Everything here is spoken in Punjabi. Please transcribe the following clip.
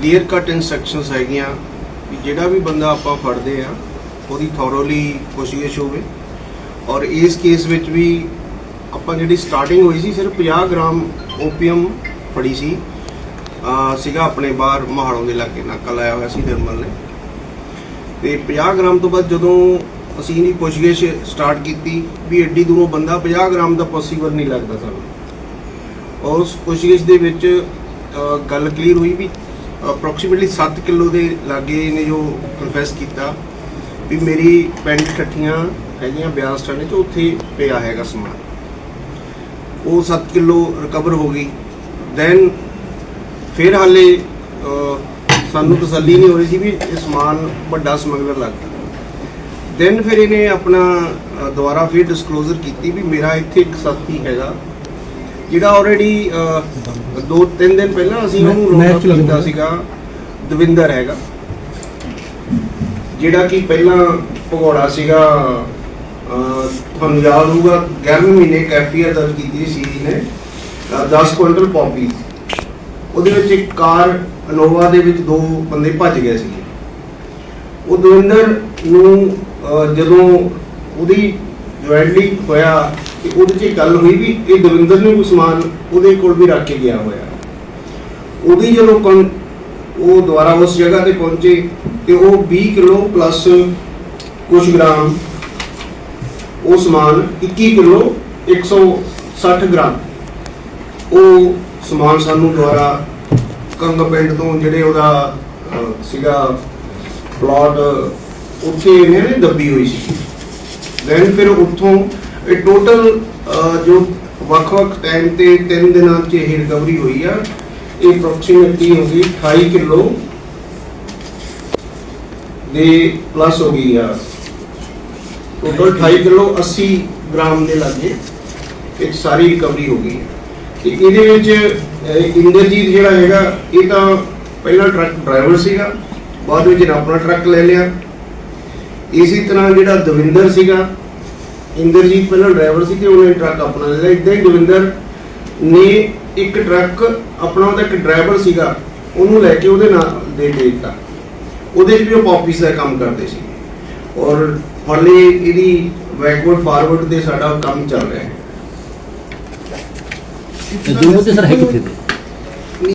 ਕਲੀਅਰ ਕੱਟ ਇਨਸਟਰਕਸ਼ਨਸ ਹੈਗੀਆਂ ਵੀ ਜਿਹੜਾ ਵੀ ਬੰਦਾ ਆਪਾਂ ਫੜਦੇ ਆ, ਉਹਦੀ ਥੋਰੋਲੀ ਪੁੱਛਗਿੱਛ ਹੋਵੇ। ਔਰ ਇਸ ਕੇਸ ਵਿੱਚ ਵੀ ਆਪਾਂ ਜਿਹੜੀ ਸਟਾਰਟਿੰਗ ਹੋਈ ਸੀ, ਸਿਰਫ 50 ਗ੍ਰਾਮ ਓਪੀਅਮ ਫੜੀ ਸੀ। ਅਹ ਸੀਗਾ ਆਪਣੇ ਬਾਹਰ ਮਹਾੜੋਂ ਦੇ ਲਾਗੇ, ਨਾਕਾ ਲਾਇਆ ਹੋਇਆ ਸੀ ਨਿਰਮਲ ਨੇ। ਤੇ 50 ਗ੍ਰਾਮ ਤੋਂ ਬਾਅਦ ਜਦੋਂ ਅਸੀਂ ਇਹਦੀ ਪੁੱਛਗਿੱਛ ਸਟਾਰਟ ਕੀਤੀ ਵੀ ਐਡੀ ਦੂਰੋਂ ਬੰਦਾ 50 ਗ੍ਰਾਮ ਦਾ ਪੋਸੀਬਲ ਨਹੀਂ ਲੱਗਦਾ ਸਾਨੂੰ। ਔਰ ਉਸ ਪੁੱਛਗਿੱਛ ਦੇ ਵਿੱਚ ਗੱਲ ਕਲੀਅਰ ਹੋਈ ਵੀ ਅਪਰੋਕਸੀਮੇਟਲੀ 7 ਕਿਲੋ ਦੇ ਲਾਗੇ ਇਹਨੇ ਜੋ ਕਨਫੈਸ ਕੀਤਾ ਵੀ ਮੇਰੀ ਪੈਂਟ ਠੱਠੀਆਂ ਹੈਗੀਆਂ ਬਿਆਸ ਥਾਣੇ ਚ ਉੱਥੇ ਪਿਆ ਹੈਗਾ ਸਮਾਨ। ਉਹ 7 ਕਿਲੋ ਰਿਕਵਰ ਹੋ ਗਈ। ਦੈਨ ਫਿਰ ਹਾਲੇ ਸਾਨੂੰ ਤਸੱਲੀ ਨਹੀਂ ਹੋ ਰਹੀ ਸੀ ਵੀ ਇਹ ਸਮਾਨ ਵੱਡਾ ਸਮਗਲਰ ਲੱਗਦਾ ਦੈਨ ਫਿਰ ਇਹਨੇ ਆਪਣਾ ਦੁਬਾਰਾ ਫਿਰ ਡਿਸਕਲੋਜ਼ਰ ਕੀਤੀ ਵੀ ਮੇਰਾ ਇੱਥੇ ਇੱਕ ਸਾਥੀ ਹੈਗਾ। ਜਿਹੜਾ ਆਲਰੇਡੀ ਦੋ ਤਿੰਨ ਦਿਨ ਪਹਿਲਾਂ ਅਸੀਂ ਉਹਨੂੰ ਰੋਕ ਕੀਤਾ। ਸੀਗਾ ਦਵਿੰਦਰ ਹੈਗਾ। ਜਿਹੜਾ ਕਿ ਪਹਿਲਾਂ ਭਗੌੜਾ ਸੀਗਾ ਤੁਹਾਨੂੰ ਯਾਦ ਹੋਊਗਾ 11 ਮਹੀਨੇ ਐਫਆਈਆਰ ਦਰਜ ਕੀਤੀ ਸੀ ਨੇ ਅਹ, 10 ਕੁਇੰਟਲ ਪੌਪੀ। ਉਹਦੇ ਵਿੱਚ ਇੱਕ ਕਾਰ ਅਨੋਵਾ ਦੇ ਵਿੱਚ ਦੋ ਬੰਦੇ ਭੱਜ ਗਏ ਸੀ। ਉਹ ਦਵਿੰਦਰ ਨੂੰ ਜਦੋਂ ਉਹਦੀ ਜੁਆਇੰਟਲੀ ਹੋਇਆ ਤੇ ਉਹਦੇ 'ਚ ਗੱਲ ਹੋਈ ਵੀ ਇਹ ਦਵਿੰਦਰ ਨੇ ਕੋਈ ਸਮਾਨ ਉਹਦੇ ਕੋਲ ਵੀ ਰੱਖ ਕੇ ਗਿਆ ਹੋਇਆ। ਉਹਦੀ ਜਦੋਂ ਕੌਣ ਉਹ ਦੁਬਾਰਾ ਉਸ ਜਗ੍ਹਾ ਤੇ ਪਹੁੰਚੇ ਤੇ ਉਹ 20 ਕਿਲੋ ਪਲੱਸ ਕੁਝ ਗ੍ਰਾਮ ਉਹ ਸਮਾਨ 21 ਕਿਲੋ 160 ਗ੍ਰਾਮ ਉਹ ਸਮਾਨ ਸਾਨੂੰ ਦੁਬਾਰਾ ਕੰਗ ਪਿੰਡ ਤੋਂ ਜਿਹੜੇ ਉਹਦਾ ਸੀਗਾ ਪਲਾਟ ਉੱਥੇ ਇਹਨੇ ਨੇ ਦੱਬੀ ਹੋਈ ਸੀ। ਦੈਨ ਫਿਰ ਉੱਥੋਂ ਇਹ ਟੋਟਲ ਜੋ ਵੱਖ-ਵੱਖ ਟਾਈਮ ਤੇ ਤਿੰਨ ਦਿਨਾਂ 'ਚ ਇਹ ਰਿਕਵਰੀ ਹੋਈ ਆ, ਇਹ ਅਪਰੋਕਸੀਮੇਟਲੀ ਹੋ ਗਈ 28 ਕਿਲੋ ਦੇ ਪਲੱਸ ਹੋ ਗਈ ਆ ਟੋਟਲ 28 ਕਿਲੋ 80 ਗ੍ਰਾਮ ਦੇ ਲਾਗੇ ਇੱਕ ਸਾਰੀ ਰਿਕਵਰੀ ਹੋ ਗਈ ਹੈ। ਤੇ ਇਹਦੇ ਵਿੱਚ ਇੰਦਰਜੀਤ ਜਿਹੜਾ ਹੈਗਾ, ਇਹ ਤਾਂ ਪਹਿਲਾਂ ਟਰੱਕ ਡਰਾਈਵਰ ਸੀਗਾ, ਬਾਅਦ ਵਿੱਚ ਆਪਣਾ ਟਰੱਕ ਲੈ ਲਿਆ ਇਸੇ ਤਰ੍ਹਾਂ ਜਿਹੜਾ ਦਵਿੰਦਰ ਸੀਗਾ ਇੰਦਰਜੀਤ ਪਹਿਲਾਂ ਡਰਾਈਵਰ ਸੀ ਤੇ ਉਹਨੇ ਟਰੱਕ ਆਪਣਾ ਲੈ ਲਿਆ। ਇਦਾਂ ਹੀ ਦਵਿੰਦਰ ਨੇ ਇੱਕ ਟਰੱਕ, ਆਪਣਾ ਉਹਦਾ ਇੱਕ ਡਰਾਈਵਰ ਸੀਗਾ, ਉਹਨੂੰ ਲੈ ਕੇ ਉਹਦੇ ਨਾਲ ਦੇ ਦੇ ਦਿੱਤਾ। ਉਹਦੇ 'ਚ ਵੀ ਉਹ ਪੌਪੀਸ ਦਾ ਕੰਮ ਕਰਦੇ ਸੀ। ਔਰ ਹਾਲੇ ਇਹਦੀ ਬੈਕਵਰਡ ਫਾਰਵਰਡ ਤੇ ਸਾਡਾ ਕੰਮ ਚੱਲ ਰਿਹਾ ਹੈ। ਜੰਮੂ ਤੇ ਸਰ ਹੈ ਕਿੱਥੇ? ਤੇ